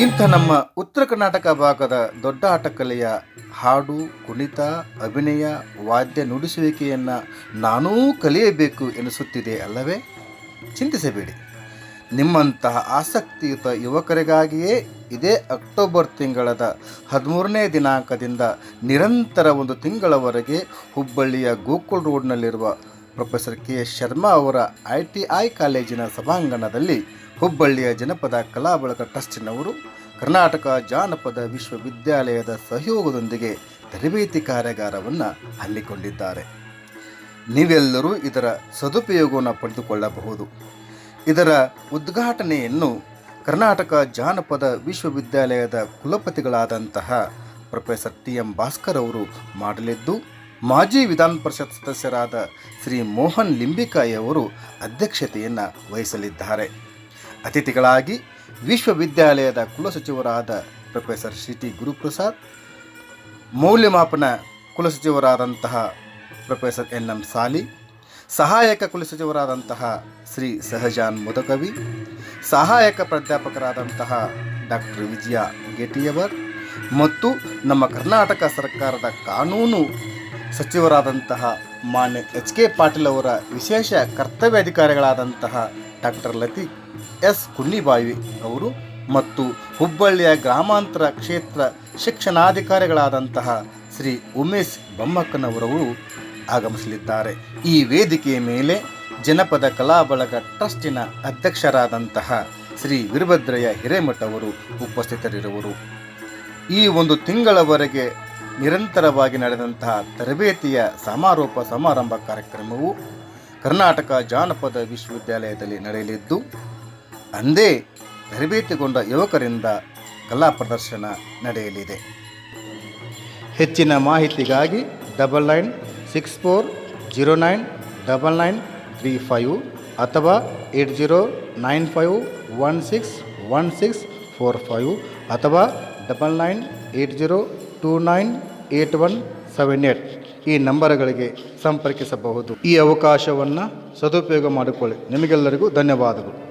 ಇಂಥ ನಮ್ಮ ಉತ್ತರ ಕರ್ನಾಟಕ ಭಾಗದ ದೊಡ್ಡ ಆಟಕಲೆಯ ಹಾಡು, ಕುಣಿತ, ಅಭಿನಯ, ವಾದ್ಯ ನುಡಿಸುವಿಕೆಯನ್ನು ನಾನೂ ಕಲಿಯಬೇಕು ಎನಿಸುತ್ತಿದೆ ಅಲ್ಲವೇ? ಚಿಂತಿಸಬೇಡಿ. ನಿಮ್ಮಂತಹ ಆಸಕ್ತಿಯುತ ಯುವಕರಿಗಾಗಿಯೇ ಇದೇ ಅಕ್ಟೋಬರ್ ತಿಂಗಳದ ಹದಿಮೂರನೇ ದಿನಾಂಕದಿಂದ ನಿರಂತರ ಒಂದು ತಿಂಗಳವರೆಗೆ ಹುಬ್ಬಳ್ಳಿಯ ಗೋಕುಲ್ ರೋಡ್ನಲ್ಲಿರುವ ಪ್ರೊಫೆಸರ್ ಕೆ ಎಸ್ ಶರ್ಮಾ ಅವರ ಐ ಟಿ ಐ ಕಾಲೇಜಿನ ಸಭಾಂಗಣದಲ್ಲಿ ಹುಬ್ಬಳ್ಳಿಯ ಜನಪದ ಕಲಾ ಬಳಗ ಟ್ರಸ್ಟಿನವರು ಕರ್ನಾಟಕ ಜಾನಪದ ವಿಶ್ವವಿದ್ಯಾಲಯದ ಸಹಯೋಗದೊಂದಿಗೆ ತರಬೇತಿ ಕಾರ್ಯಾಗಾರವನ್ನು ಹಮ್ಮಿಕೊಂಡಿದ್ದಾರೆ. ನೀವೆಲ್ಲರೂ ಇದರ ಸದುಪಯೋಗವನ್ನು ಪಡೆದುಕೊಳ್ಳಬಹುದು. ಇದರ ಉದ್ಘಾಟನೆಯನ್ನು ಕರ್ನಾಟಕ ಜಾನಪದ ವಿಶ್ವವಿದ್ಯಾಲಯದ ಕುಲಪತಿಗಳಾದಂತಹ ಪ್ರೊಫೆಸರ್ ಟಿ ಎಂ ಭಾಸ್ಕರ್ ಅವರು ಮಾಡಲಿದ್ದು ಮಾಜಿ ವಿಧಾನ ಪರಿಷತ್ ಸದಸ್ಯರಾದ ಶ್ರೀ ಮೋಹನ್ ಲಿಂಬಿಕಾಯಿ ಅವರು ಅಧ್ಯಕ್ಷತೆಯನ್ನು ವಹಿಸಲಿದ್ದಾರೆ. ಅತಿಥಿಗಳಾಗಿ ವಿಶ್ವವಿದ್ಯಾಲಯದ ಕುಲಸಚಿವರಾದ ಪ್ರೊಫೆಸರ್ ಸಿ ಟಿ ಗುರುಪ್ರಸಾದ್, ಮೌಲ್ಯಮಾಪನ ಕುಲಸಚಿವರಾದಂತಹ ಪ್ರೊಫೆಸರ್ ಎನ್ ಎಂ ಸಾಲಿ, ಸಹಾಯಕ ಕುಲಸಚಿವರಾದಂತಹ ಶ್ರೀ ಸಹಜಾನ್ ಮುದಕವಿ, ಸಹಾಯಕ ಪ್ರಾಧ್ಯಾಪಕರಾದಂತಹ ಡಾಕ್ಟರ್ ವಿಜಯ ಗೆಟಿಯವರ್ ಮತ್ತು ನಮ್ಮ ಕರ್ನಾಟಕ ಸರ್ಕಾರದ ಕಾನೂನು ಸಚಿವರಾದಂತಹ ಮಾನ್ಯ ಎಚ್ ಕೆ ಪಾಟೀಲ್ ಅವರ ವಿಶೇಷ ಕರ್ತವ್ಯ ಅಧಿಕಾರಿಗಳಾದಂತಹ ಡಾಕ್ಟರ್ ಲತಿ ಎಸ್ ಕುನ್ನಿಬಾಯಿ ಅವರು ಮತ್ತು ಹುಬ್ಬಳ್ಳಿಯ ಗ್ರಾಮಾಂತರ ಕ್ಷೇತ್ರ ಶಿಕ್ಷಣಾಧಿಕಾರಿಗಳಾದಂತಹ ಶ್ರೀ ಉಮೇಶ್ ಬೊಮ್ಮಕ್ಕನವರವರು ಆಗಮಿಸಲಿದ್ದಾರೆ. ಈ ವೇದಿಕೆಯ ಮೇಲೆ ಜನಪದ ಕಲಾ ಬಳಗ ಟ್ರಸ್ಟಿನ ಅಧ್ಯಕ್ಷರಾದಂತಹ ಶ್ರೀ ವೀರಭದ್ರಯ್ಯ ಹಿರೇಮಠ ಅವರು ಉಪಸ್ಥಿತರಿರುವರು. ಈ ಒಂದು ತಿಂಗಳವರೆಗೆ ನಿರಂತರವಾಗಿ ನಡೆದಂತಹ ತರಬೇತಿಯ ಸಮಾರೋಪ ಸಮಾರಂಭ ಕಾರ್ಯಕ್ರಮವು ಕರ್ನಾಟಕ ಜಾನಪದ ವಿಶ್ವವಿದ್ಯಾಲಯದಲ್ಲಿ ನಡೆಯಲಿದ್ದು, ಅಂದೇ ತರಬೇತಿಗೊಂಡ ಯುವಕರಿಂದ ಕಲಾ ಪ್ರದರ್ಶನ ನಡೆಯಲಿದೆ. ಹೆಚ್ಚಿನ ಮಾಹಿತಿಗಾಗಿ double nine six four zero nine double nine three five ಅಥವಾ eight zero nine five one six one six four five ಅಥವಾ double nine eight zero two nine eight one seven eight ಈ ನಂಬರ್ಗಳಿಗೆ ಸಂಪರ್ಕಿಸಬಹುದು. ಈ ಅವಕಾಶವನ್ನು ಸದುಪಯೋಗ ಮಾಡಿಕೊಳ್ಳಿ. ನಿಮಗೆಲ್ಲರಿಗೂ ಧನ್ಯವಾದಗಳು.